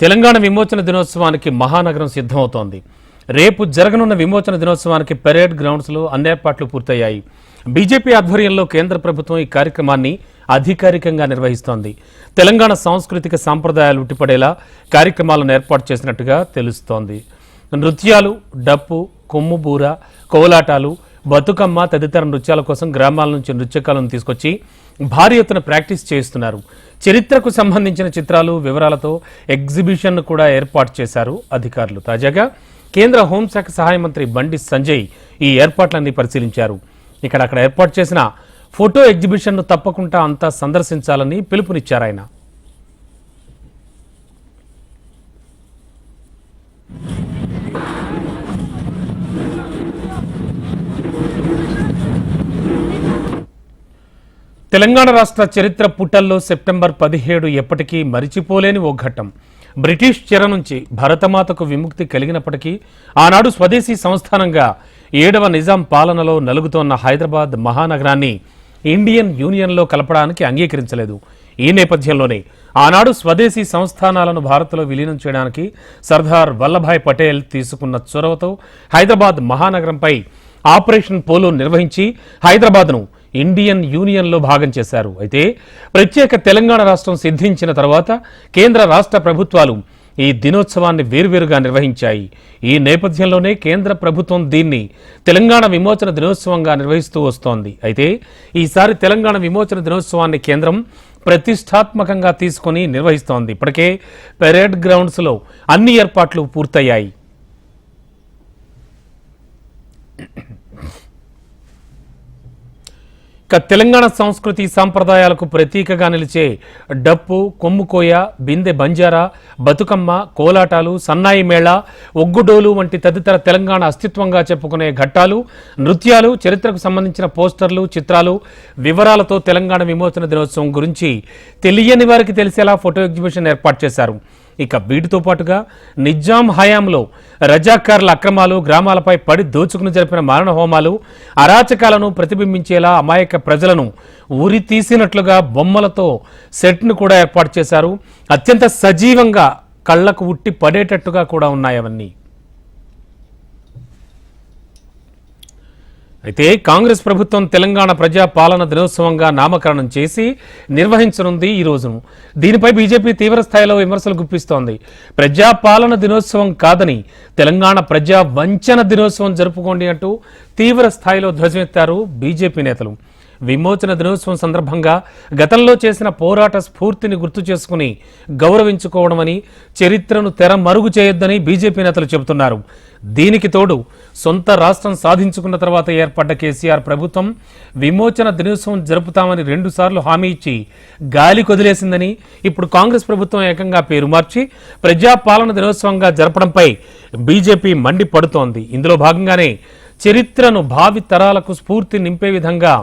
తెలంగాణ విమోచన దినోత్సవానికి మహానగరం సిద్ధమవుతోంది. రేపు జరగనున్న విమోచన దినోత్సవానికి పెరేడ్ గ్రౌండ్స్లో అన్ని ఏర్పాట్లు పూర్తయ్యాయి. బీజేపీ ఆధ్వర్యంలో కేంద్ర ప్రభుత్వం ఈ కార్యక్రమాన్ని అధికారికంగా నిర్వహిస్తోంది. తెలంగాణ సాంస్కృతిక సాంప్రదాయాలు ఉట్టిపడేలా కార్యక్రమాలను ఏర్పాటు చేసినట్టుగా తెలుస్తోంది. నృత్యాలు డప్పు కొమ్ముబూర కోలాటాలు బతుకమ్మ తదితర నృత్యాల కోసం గ్రామాల నుంచి నృత్యకాలను తీసుకొచ్చి భారీ ఎత్తున ప్రాక్టీస్ చేయిస్తున్నారు. చరిత్రకు సంబంధించిన చిత్రాలు వివరాలతో ఎగ్జిబిషన్ను కూడా ఏర్పాటు చేశారు అధికారులు. తాజాగా కేంద్ర హోంశాఖ సహాయ మంత్రి బండి సంజయ్ ఈ ఏర్పాట్లన్నీ పరిశీలించారు. ఇక్కడ అక్కడ ఏర్పాటు చేసిన ఫోటో ఎగ్జిబిషన్ను తప్పకుండా అంతా సందర్శించాలని పిలుపునిచ్చారు ఆయన. తెలంగాణ రాష్ట్ర చరిత్ర పుటల్లో సెప్టెంబర్ పదిహేడు ఎప్పటికీ మరిచిపోలేని ఓ ఘట్టం. బ్రిటిష్ చెర నుంచి భరతమాతకు విముక్తి కలిగినప్పటికీ ఆనాడు స్వదేశీ సంస్థానంగా ఏడవ నిజాం పాలనలో నలుగుతోన్న హైదరాబాద్ మహానగరాన్ని ఇండియన్ యూనియన్లో కలపడానికి అంగీకరించలేదు. ఈ నేపథ్యంలోనే ఆనాడు స్వదేశీ సంస్థానాలను భారత్లో విలీనం చేయడానికి సర్దార్ వల్లభాయ్ పటేల్ తీసుకున్న చొరవతో హైదరాబాద్ మహానగరంపై ఆపరేషన్ పోలో నిర్వహించి హైదరాబాద్ను ఇండియన్ యూనియన్లో భాగం చేశారు. అయితే ప్రత్యేక తెలంగాణ రాష్ట్రం సిద్ధించిన తర్వాత కేంద్ర రాష్ట్ర ప్రభుత్వాలు ఈ దినోత్సవాన్ని వేర్వేరుగా నిర్వహించాయి. ఈ నేపథ్యంలోనే కేంద్ర ప్రభుత్వం దీన్ని తెలంగాణ విమోచన దినోత్సవంగా నిర్వహిస్తూ వస్తోంది. అయితే ఈసారి తెలంగాణ విమోచన దినోత్సవాన్ని కేంద్రం ప్రతిష్టాత్మకంగా తీసుకొని నిర్వహిస్తోంది. ఇప్పటికే పెరేడ్ గ్రౌండ్స్లో అన్ని ఏర్పాట్లు పూర్తయ్యాయి. ఇక తెలంగాణ సంస్కృతి సాంప్రదాయాలకు ప్రతీకగా నిలిచే డప్పు కొమ్ముకోయ బిందె బంజారా బతుకమ్మ కోలాటాలు సన్నాయి మేళ ఒగ్గుడోలు వంటి తదితర తెలంగాణ అస్తిత్వంగా చెప్పుకునే ఘట్టాలు నృత్యాలు చరిత్రకు సంబంధించిన పోస్టర్లు చిత్రాలు వివరాలతో తెలంగాణ విమోచన దినోత్సవం గురించి తెలియని వారికి తెలిసేలా ఫోటో ఎగ్జిబిషన్ ఏర్పాటు చేశారు. ఇక బీడుతో పాటుగా నిజాం హయాంలో రజాకార్ల అక్రమాలు గ్రామాలపై పడి దోచుకుని జరిపిన మారణ హోమాలు అరాచకాలను ప్రతిబింబించేలా అమాయక ప్రజలను ఊరి తీసినట్లుగా బొమ్మలతో సెట్ను కూడా ఏర్పాటు చేశారు. అత్యంత సజీవంగా కళ్ళకు ఉట్టి పడేటట్టుగా కూడా ఉన్నాయి అవన్నీ. అయితే కాంగ్రెస్ ప్రభుత్వం తెలంగాణ ప్రజా పాలన దినోత్సవంగా నామకరణం చేసి నిర్వహించనుంది ఈ రోజును. దీనిపై బీజేపీ తీవ్రస్థాయిలో విమర్శలు గుప్పిస్తోంది. ప్రజా పాలన దినోత్సవం కాదని తెలంగాణ ప్రజా వంచన దినోత్సవం జరుపుకోండి అంటూ తీవ్ర స్థాయిలో ధ్వజమెత్తారు బీజేపీ నేతలు. విమోచన దినోత్సవం సందర్భంగా గతంలో చేసిన పోరాట స్ఫూర్తిని గుర్తు చేసుకుని గౌరవించుకోవడమని చరిత్రను తెర మరుగు చేయొద్దని బీజేపీ నేతలు చెబుతున్నారు. దీనికి తోడు సొంత రాష్ట్రం సాధించుకున్న తర్వాత ఏర్పడ్డ కేసీఆర్ ప్రభుత్వం విమోచన దినోత్సవం జరుపుతామని రెండుసార్లు హామీ ఇచ్చి గాలి కొదిలేసిందని ఇప్పుడు కాంగ్రెస్ ప్రభుత్వం ఏకంగా పేరు మార్చి ప్రజాపాలన దినోత్సవంగా జరపడంపై బీజేపీ మండిపడుతోంది. ఇందులో భాగంగానే చరిత్రను భావి తరాలకు స్ఫూర్తి నింపే విధంగా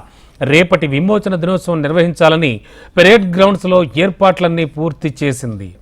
రేపటి విమోచన దినోత్సవం నిర్వహించాలని పెరేడ్ గ్రౌండ్స్లో ఏర్పాట్లన్నీ పూర్తి చేసింది.